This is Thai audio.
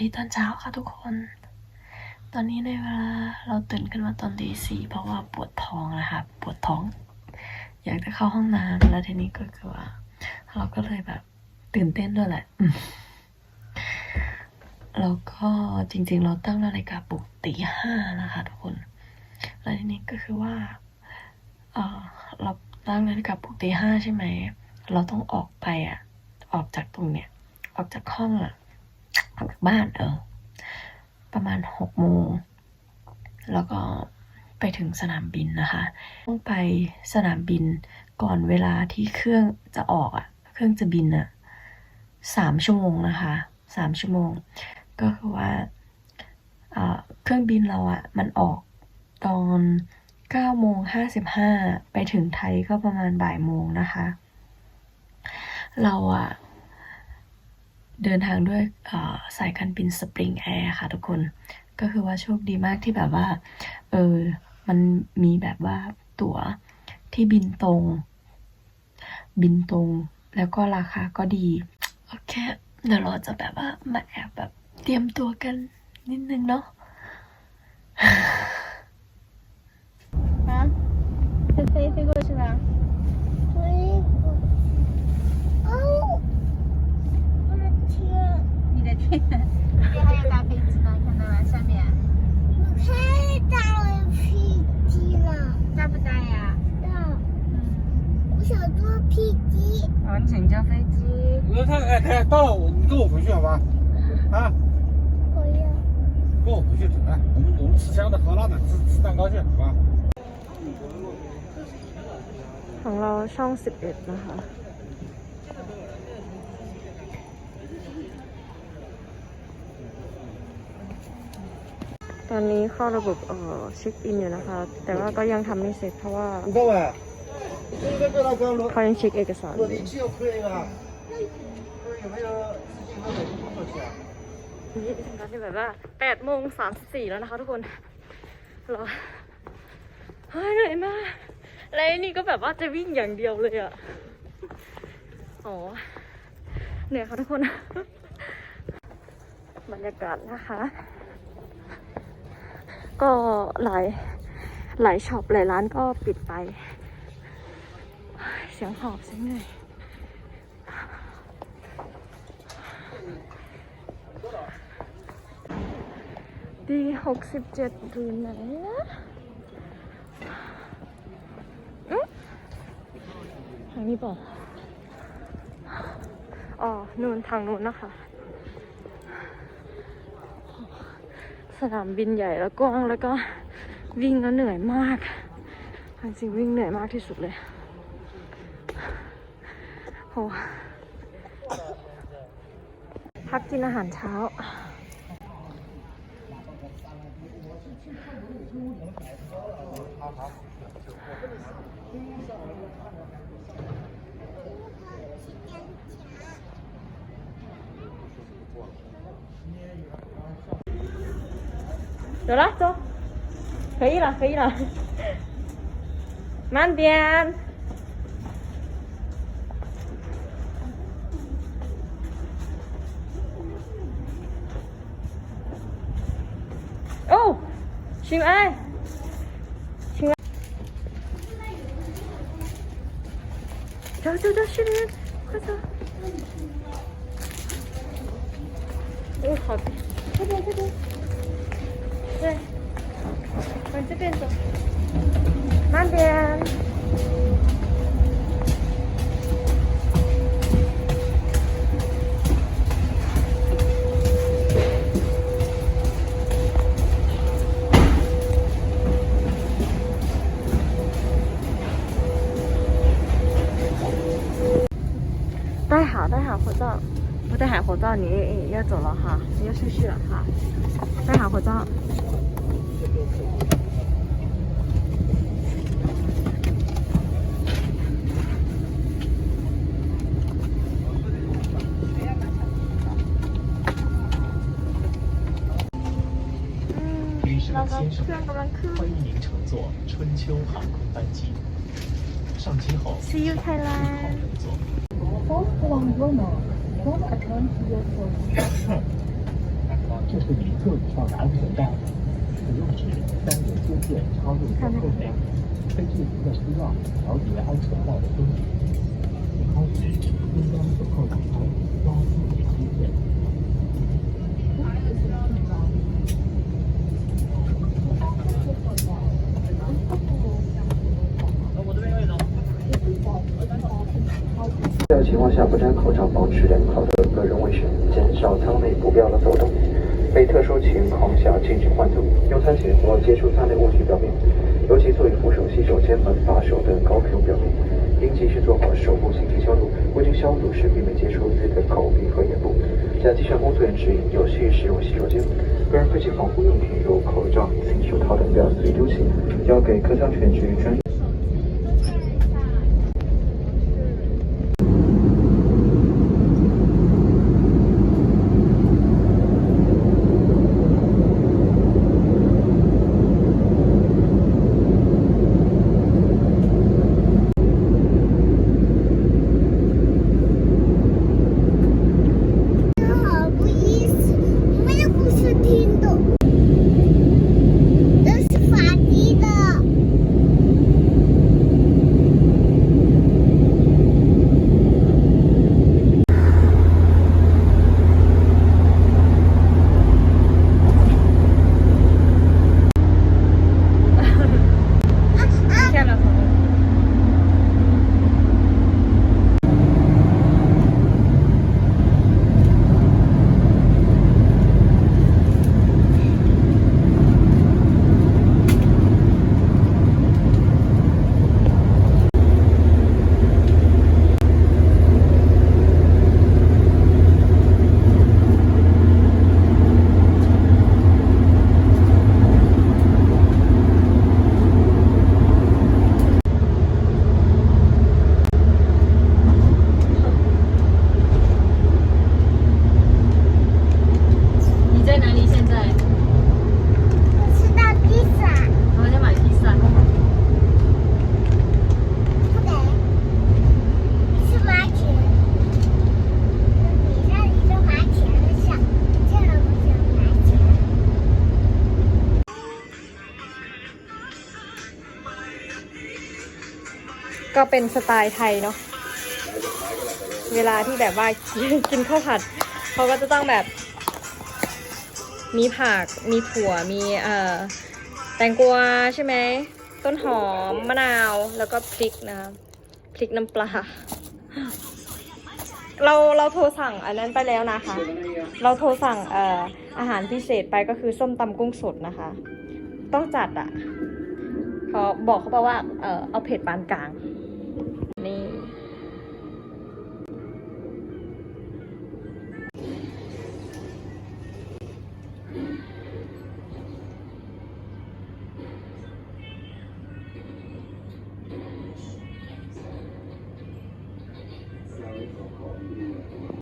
ดีตอนเช้าค่ะทุกคน ตอนนี้ในเวลาเราตื่นขึ้นมาตอนตีสี่เพราะว่าปวดท้องนะคะปวดท้อง อยากจะเข้าห้องน้ำแล้วทีนี้ก็คือว่าเราก็เลยแบบตื่นเต้นด้วยแหละ แล้วก็จริงๆ เราตั้งนาฬิกาปลุกตีห้านะคะทุกคน แล้วทีนี้ก็คือว่าเออเราตั้งนาฬิกาปลุกตีห้าใช่ไหม เราต้องออกไปอะ ออกจากตรงเนี้ย ออกจากห้องอะ ออกจากบ้านเออ ประมาณหกโมง แล้วก็ไปถึงสนามบินนะคะ ต้องไปสนามบินก่อนเวลาที่เครื่องจะออกอะ เครื่องจะบินอะสามชั่วโมงนะคะสามชั่วโมง ก็คือว่าเอ่อเครื่องบินเราอะ มันออกตอนเก้าโมงห้าสิบห้าไปถึงไทยก็ประมาณบ่ายโมงนะคะ เราอะ เดินทางด้วยเอ่อสายการบินสปริงแอร์ค่ะทุกคน ก็คือว่าโชคดีมากที่แบบว่า เออ มันมีแบบว่าตั๋วที่บินตรง บินตรง แล้วก็ราคาก็ดี โอเค เดี๋ยวเราจะแบบว่ามาแอบแบบเตรียมตัวกันนิดนึงเนาะ 啊，飞飞飞过去了。 这还有大飞机呢，看到？下面。我飞机。大不大呀？大。嗯。我想坐飞机。好，你请坐飞机。看，哎，哎，到了，你跟我回去好吧？啊。不要。跟我回去来，我们我们吃香的喝辣的，吃吃蛋糕去，好吧？好，十一了。 ตอนนี้เข้าระบบเอ่อเช็คอินอยู่นะคะ แต่ว่าก็ยังทำไม่เสร็จเพราะว่า.เขายังเช็คเอกสารอ너 ยู่ 리치 오. นี่การที่แบบว่าแปดโมงสามสิบสี่แล้วนะคะทุกคนรอเฮ้ยเหนื่อยมากแล้วนี่ก็แบบว่าจะวิ่งอย่างเดียวเลยอะอ๋อเหนื่อยค่ะทุกคน บรรยากาศนะคะ ก็หลายหลายช็อปหลายร้านก็ปิดไป เสียงหอบเสียงเหนื่อยดีหกสิบเจ็ดดูไหนนะอืมทางนี้เปล่าอ๋อ นู่นทางนู้นนะคะ สนามบินใหญ่แล้วกว้างแล้วก็วิ่งแล้วเหนื่อยมากจริงๆวิ่งเหนื่อยมากที่สุดเลยโหพักกินอาหารเช้า 走了，走，可以了，可以了，慢点。哦，请安，请安。走走走，去里面，快走。哦，好的，这边这边。对，往这边走，慢点。戴好，戴好口罩。不戴好口罩，你要走了哈，你要出去了哈。戴好口罩。欢迎您乘坐春秋航空班机，上机后请靠窗乘坐。这是你的。使用时三点接线插入后后梁，根据您的需要调节安全带的松紧。开始应当走后打开拉出点接线。的情况下不摘口罩，保持良好的个人卫生，减少舱内不必要的走动。非特殊情况下禁止换座。用餐前或接触舱内物体表面，尤其座椅扶手、洗手间门把手等高频用表面，应及时做好手部清洁消毒。未经消毒时，避免接触自己的口鼻和眼部。在机上工作人员指引，有序使用洗手间。个人废弃防护用品如口罩、手套等不要随意丢弃，交给客舱全局专业。 ก็เป็นสไตล์ไทยเนาะเวลาที่แบบว่ากินข้าวผัดเขาก็จะต้องแบบ มีผักมีถั่วมีเอ่อแตงกวาใช่ไหมต้นหอมมะนาวแล้วก็พริกนะคะพริกน้ำปลาเราเราโทรสั่งอันนั้นไปแล้วนะคะ เราโทรสั่งเอ่ออาหารพิเศษไปก็คือส้มตำกุ้งสดนะคะ ต้องจัดอะเขาบอกเขาบอกว่าเออเอาเผ็ดปานกลาง